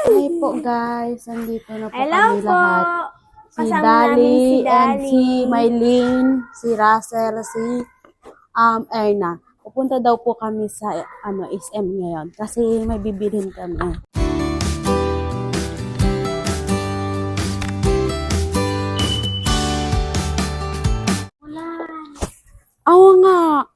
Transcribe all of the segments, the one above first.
Hi po guys, nandito na po Hello kami po! lahat. Si Kasama Dali, namin si and Dali. si Mylene, si Russell, si um, Erna. Pupunta daw po kami sa ano SM ngayon kasi may bibilhin kami. Oo nga.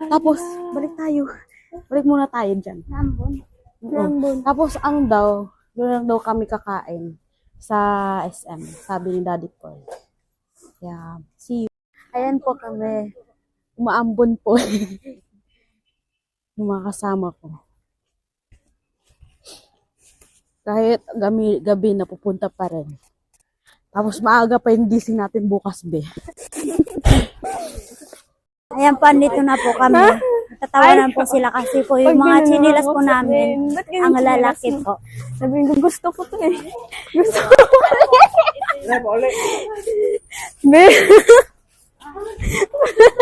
Tapos, balik tayo. Balik muna tayo dyan. Lambon. Lambon. Tapos ano daw, doon lang daw kami kakain sa SM, sabi ni Daddy Paul. Yeah, see you. Ayan po kami. Umaambon po. Yung mga kasama ko. Kahit gabi, gabi na pupunta pa rin. Tapos maaga pa yung gising natin bukas, be. Ayan po, andito na po kami. Tatawanan po sila kasi po yung mga chinilas po namin. Ang lalaki po. Sabi ko, gusto ko to eh. Gusto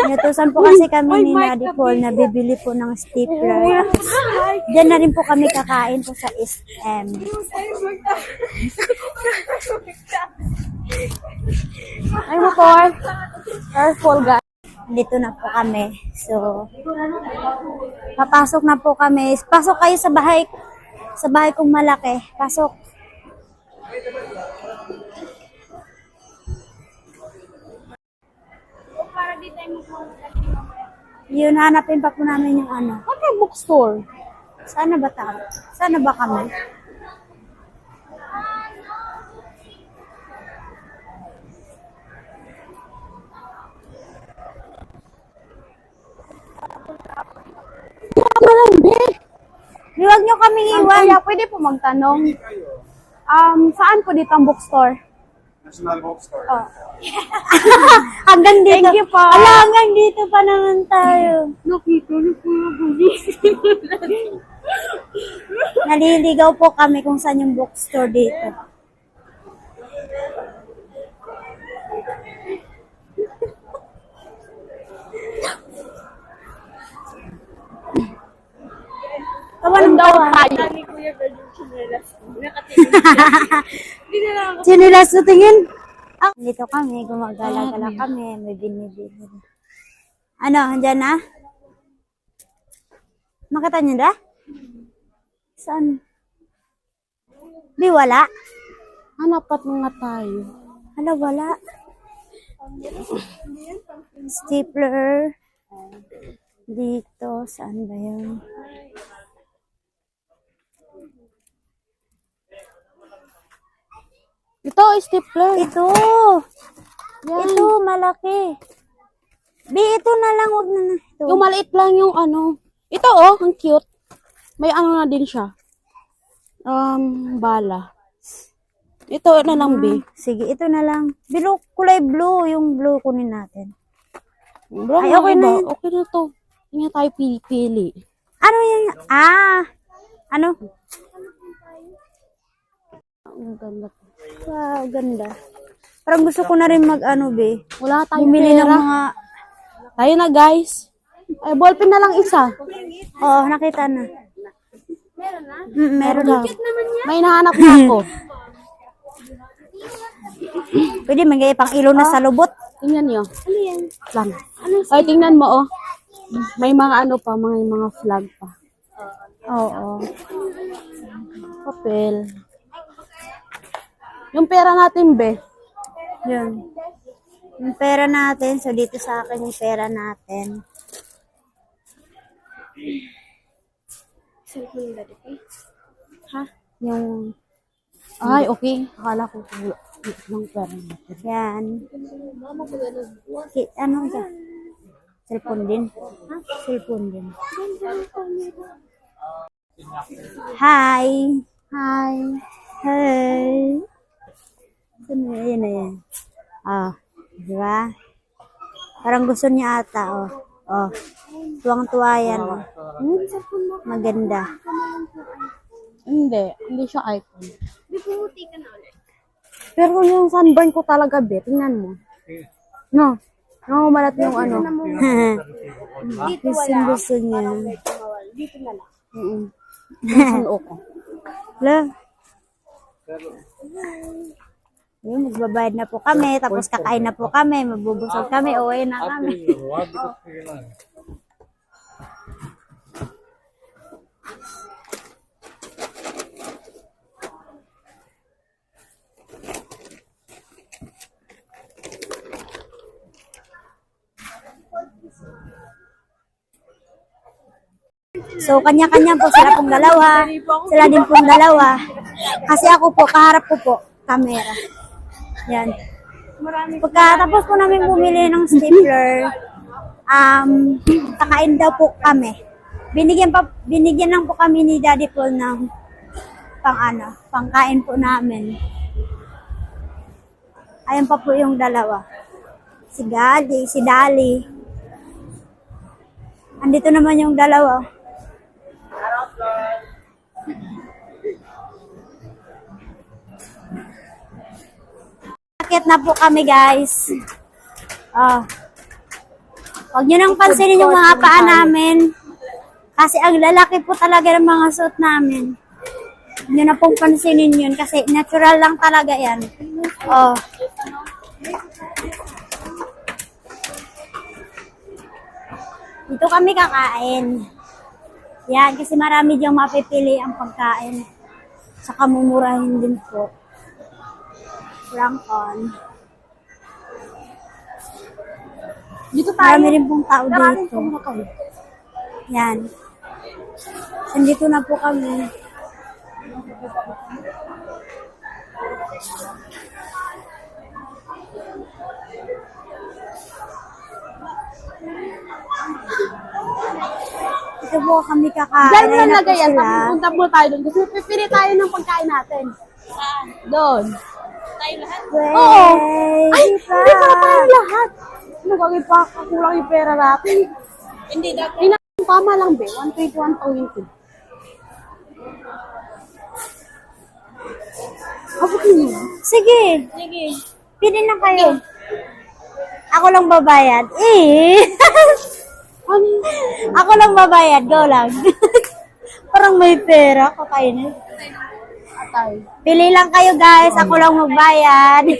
Inutusan po kasi kami ni Daddy Paul na bibili po ng stapler. Diyan na rin po kami kakain po sa SM. Ay mo, Paul. Careful, guys. Dito na po kami. So, papasok na po kami. Pasok kayo sa bahay. Sa bahay kong malaki. Pasok. Yun, hanapin pa po namin yung ano. Ano bookstore? Sana ba tayo? Sana ba kami? Huwag nyo kaming iwan. Kaya pwede po magtanong. Um, saan po dito ang bookstore? National Bookstore. Oh. hanggang dito. Thank you po. Ala, hanggang dito pa naman tayo. Nakita niyo po Naliligaw po kami kung saan yung bookstore dito. Tawa ng tawa. Sinilas sa tingin. Ah, dito kami, gumagala-gala kami, may binibili. Ano, andyan na? Makita niyo na? Saan? Di wala? Hanapat nga tayo. Hala, wala. Stapler. Dito, saan ba yun? Ito, stapler. Ito! Yan. Ito, malaki. Di, ito na lang, wag na na. Ito. Yung maliit lang yung ano. Ito oh, ang cute. May ano na din siya. Um, bala. Ito na lang, be. Sige, ito na lang. Blue, kulay blue, yung blue kunin natin. Bro, Ay, okay na. Okay na to. Hindi tayo pili-pili. Ano yan? Ah! Ano? Ang ganda to. Wow, ganda. Parang gusto ko na rin mag ano, be. Wala tayong Bumili ng pera. mga... Tayo na, guys. Ay, ballpen na lang isa. Oo, nakita na. Meron na? Mm, meron na. May nahanap na ako. Pwede magay pang ilo na sa lubot. Tingnan niyo. Ano yan? Lang. Ay, tingnan mo, oh. May mga ano pa, mga mga flag pa. Oo. Papel. Yung pera natin, be. Yun. Yung pera natin. So, dito sa akin yung pera natin. Ha? Yung... Ay, okay. Akala ko wala ng pera natin. Yan. Ki- ano siya? Cellphone din. Ha? Cellphone din. Hi! Hi. Hi! Ano yun na yan? Ah, di ba? Parang gusto niya ata, oh. Oh. Tuwang-tuwa yan, oh. Hmm? Maganda. Hindi. Hindi siya iPhone. Pero yung sunburn ko talaga, be. Tingnan mo. No. No, malat yung ano. gusto gusto niya. Mm-mm. Yung sunog ko. Wala. Yun, magbabayad na po kami, tapos kakain na po kami, mabubusog kami, uwi na kami. So, kanya-kanya po sila pong dalawa. Sila din pong dalawa. Kasi ako po, kaharap ko po, camera. Yan. Pagkatapos po namin bumili ng stapler, um, kakain daw po kami. Binigyan pa binigyan lang po kami ni Daddy Paul ng pang ano, pangkain po namin. Ayan pa po yung dalawa. Si Daddy, si Dali. Andito naman yung dalawa. Akit na po kami, guys. Ah. Huwag nyo nang pansinin yung mga paa namin. Kasi ang lalaki po talaga ng mga suit namin. Huwag nyo na pong pansinin yun kasi natural lang talaga yan. Oh. Dito kami kakain. Yan, kasi marami diyang mapipili ang pagkain. Saka mumurahin din po. Frankon. Dito Marami rin pong tao Maraming dito. kumakain. Yan. Nandito na po kami. Ito po kami kakain. Diyan na lagay yan. sila. Tapos punta po tayo doon. Kasi pipili tayo ng pagkain natin. Doon. Oo. Ay, Wey, diba? hindi pa tayo lahat. Gagawin pa? Kakulang yung pera natin. Hindi dapat. Na, tama lang, be. 121 Abot niyo. Sige. Sige. Pili na kayo. Ako lang babayad. Eh. Ano? Ako lang babayad. Go lang. Parang may pera. Kakainin. Atay. Pili lang kayo guys. Ako lang magbayad.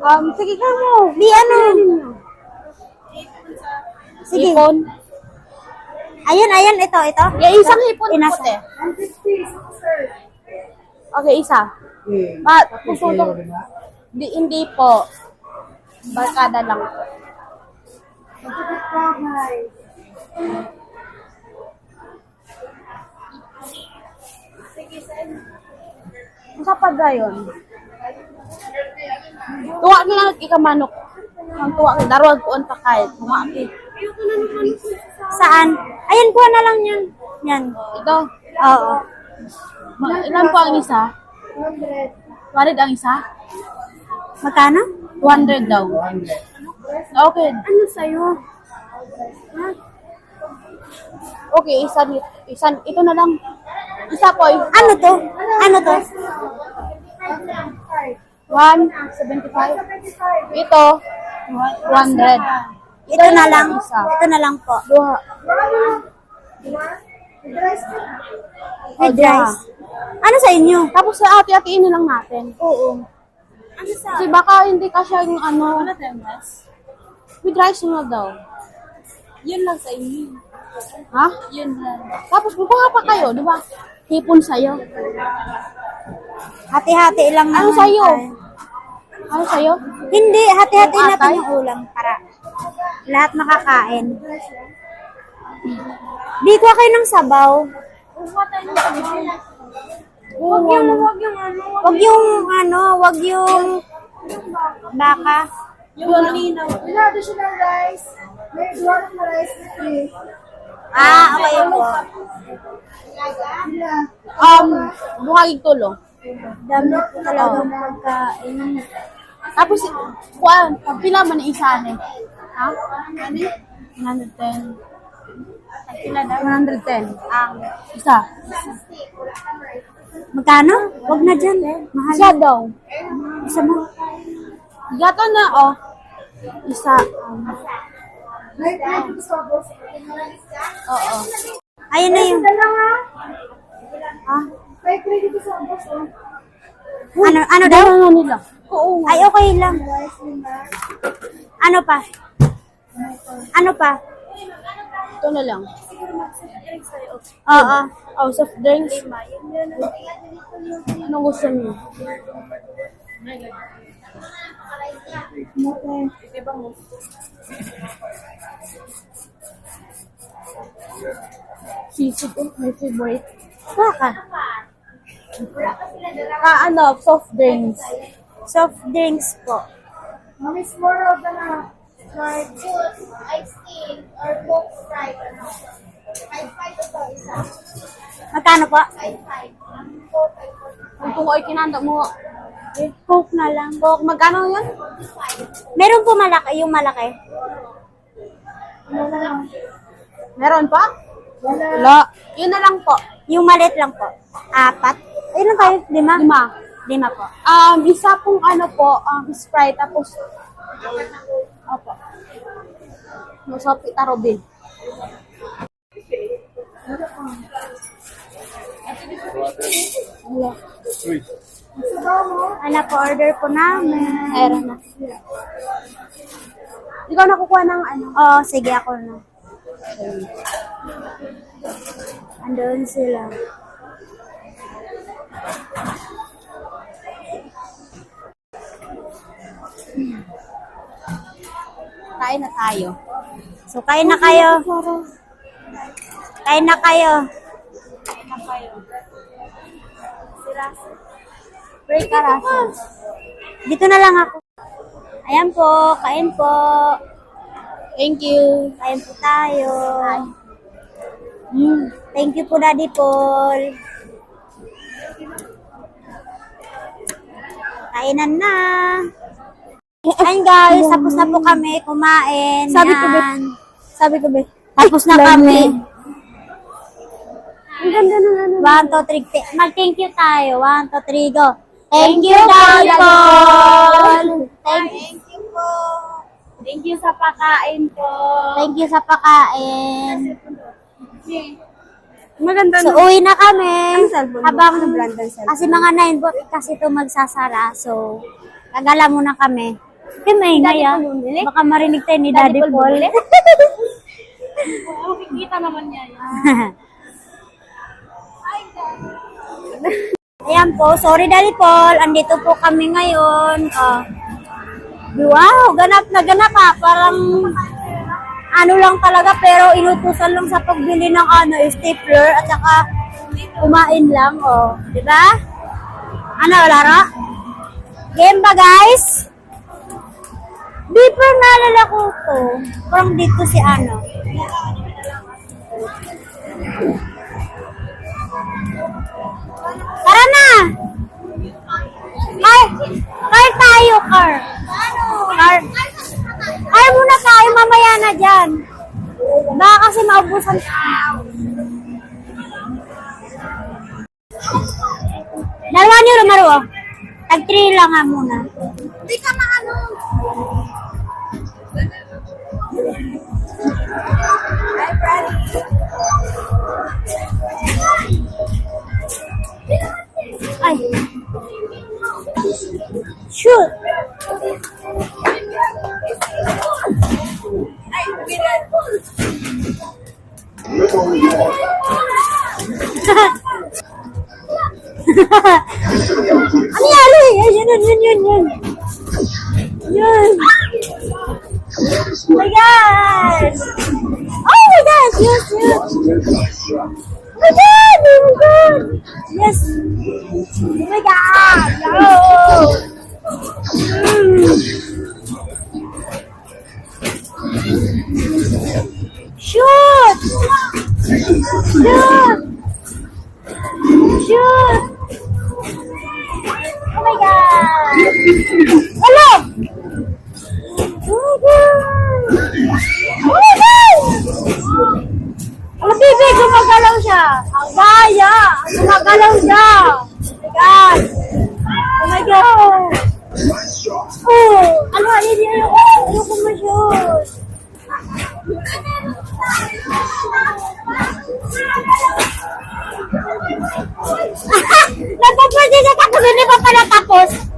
Um, sige ka mo. Di ano. Sige. Ipon. Ayun, ayun. Ito, ito. Yeah, isang hipon Inasa. puti. Okay, isa. Ba, pusulo. Di, hindi po. Barkada lang po. Sa pa ba yun? Tuwa ko lang ikamanok. Ang tuwa ko, darwag ko ang pakay. Tuwa ko. Saan? Ayun, kuha na lang yan. Yan. Ito. Oo. Ma- Ilan po ang isa? 100 ang isa? Magkano? 200 daw. Okay. Ano sa'yo? Okay, isa, isa, ito na lang. Isa po, Ano to? Ano to? 175. Ito, 200. Ito na lang. Isa. Ito na lang po. Duha. With rice. Ano sa inyo? Tapos sa ati-atiin na lang natin. Oo. Ano sa? Kasi baka hindi kasya yung ano. With rice na daw. Yun lang sa inyo. Ha? Yun lang. Tapos bubuha pa kayo, di ba? Hipon sa'yo. Hati-hati lang Ano naman sa'yo? tayo. Ano sa'yo? Hindi, hati-hati Yung natin atay? yung ulam para lahat makakain. Di ko kayo ng sabaw. Wag yung, wag yung ano. Wag yung ano, wag yung baka. Yung linaw. additional rice. May one of the rice free. Ah, okay po. Um, buhagig tulong. Dami po talaga pagkain. Tapos, kuan, pila man isa ni. Ha? Ano? 110. Pila daw? 110. Ang isa. Magkano? Wag na dyan. Mahal. Isa daw. Isa mo. Gato na, oh. Isa. Um. Oo. Ayun na yun. Ah, May credit sa boss, oh. Ano, ano daw? nga nila. Oo. Ay, okay lang. Ano pa? Ano pa? Ito na lang. Oo. Oh, soft drinks. Anong gusto niyo? Sisig ko, my favorite. Baka. Ah, ano, soft drinks. Soft drinks po. Mamiss more of the na. Like, juice, ice tea, or Coke Sprite, ano. Five five ito, isa. Magkano po? Five five. Coke, five. Kung ay kinanda mo, Eh, Coke na lang. Coke, magkano yun? Meron po malaki, yung malaki. Meron pa? Wala. Yun na lang po. Yung maliit lang po. Apat. Ilan tayo? Lima? Lima. Lima po. Um, isa pong ano po, um, Sprite, tapos, opo. Masopi tarobin. Wala. Ano po, order po namin. Meron na. Ikaw nakukuha ng ano? Oo, sige ako na. Andun sila. Kain na tayo. So, kain na kayo. Kain na kayo. Break ka Dito na lang ako. Ayan po, kain po. Thank you. Kain po tayo. Mm, thank you po, Daddy Paul. Kainan na. Ayun guys, tapos na po kami kumain. Sabi ko. Yan. Sabi ko, be. Tapos na kami. Ang ganda ng ano. One, two, three. T- Mag-thank you tayo. One, two, three, go. Thank you, Daddy Paul. Thank you po. Thank you sa pakain po. Thank you sa pakain. Maganda So, uwi na kami. cellphone mo? Habang, Ano brand ng cellphone? kasi mga 9 po kasi ito magsasara. So, gagala muna kami. Okay, may. Paul bumili? Baka marinig tayo ni Daddy Daddy, Paul bumili? Makikita naman niya yun. Ayan po. Sorry, Daddy Paul. Andito po kami ngayon. Oh. Wow, ganap na ganap ha. Parang ano lang talaga pero inutusan lang sa pagbili ng ano, stapler at saka kumain lang. Oh. Di ba? Ano, Lara? Game ba, guys? Di pa naalala ko to. Parang dito si ano. Tara na! Car! Car tayo, car! Car! Car muna tayo, mamaya na dyan. Baka kasi maubusan Dalawa niyo lumaro, oh. Tag 3 lang nga muna. Hindi ka maano. Shoot! ano yan? Yun, yun, yun, yun, yun. Yun. Oh my gosh! Oh my gosh! Yes, yes! Oh my god! Oh my god! Yes! Oh my god! No! Mm. Shoot! Shoot! Shoot! Oh my god! Hello! Oh my god! Oh my god! Ang bibi, gumagalaw siya. Ang baya! Gumagalaw siya. Oh my God! Oh my God! Oh! Ano, hindi, ayoko, ayoko ma-shoot. Nagpo-project ako, hindi pa pala tapos.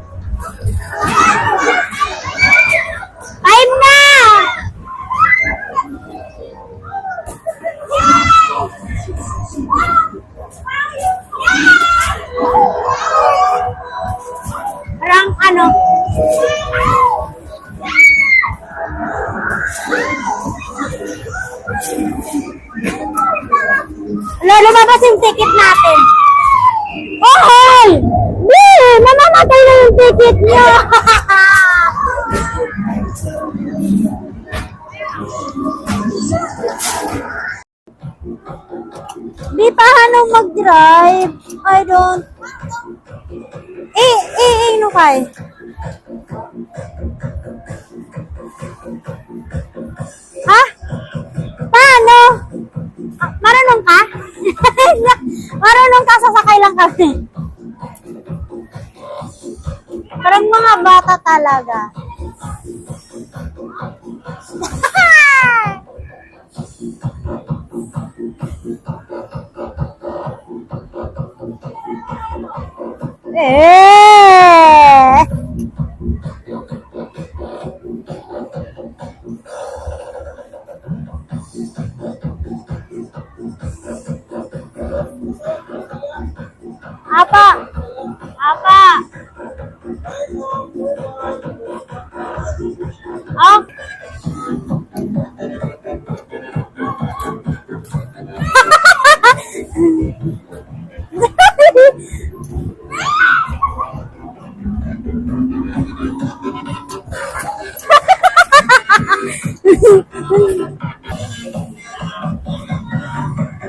Di paano mag-drive? I don't... Eh, eh, eh, no kay? Ha? Paano? Ah, marunong ka? marunong ka, sasakay lang kami. Parang mga bata talaga.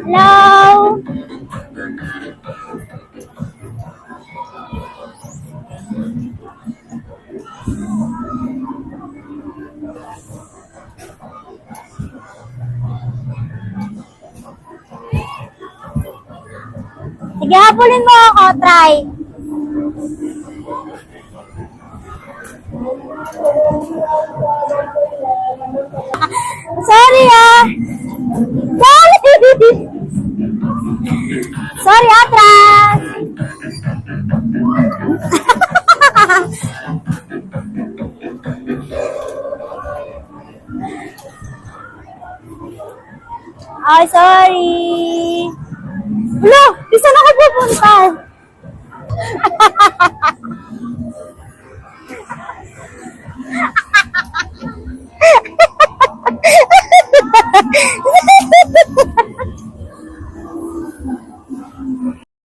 Hello? Sige, habulin mo ako, try. Ay, sorry. Wala, di saan ako pupunta?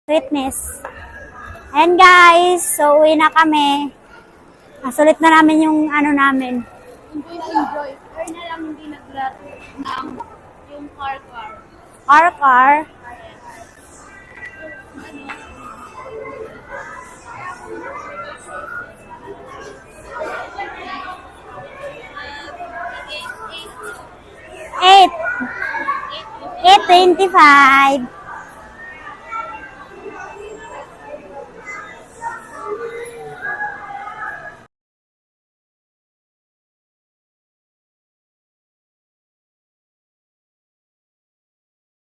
Sweetness. And guys, so uwi na kami. Nasulit na namin yung ano namin. Enjoy na enjoy. Or na lang hindi nag-grato ng yung car car. Car car. Eight. Eight twenty-five.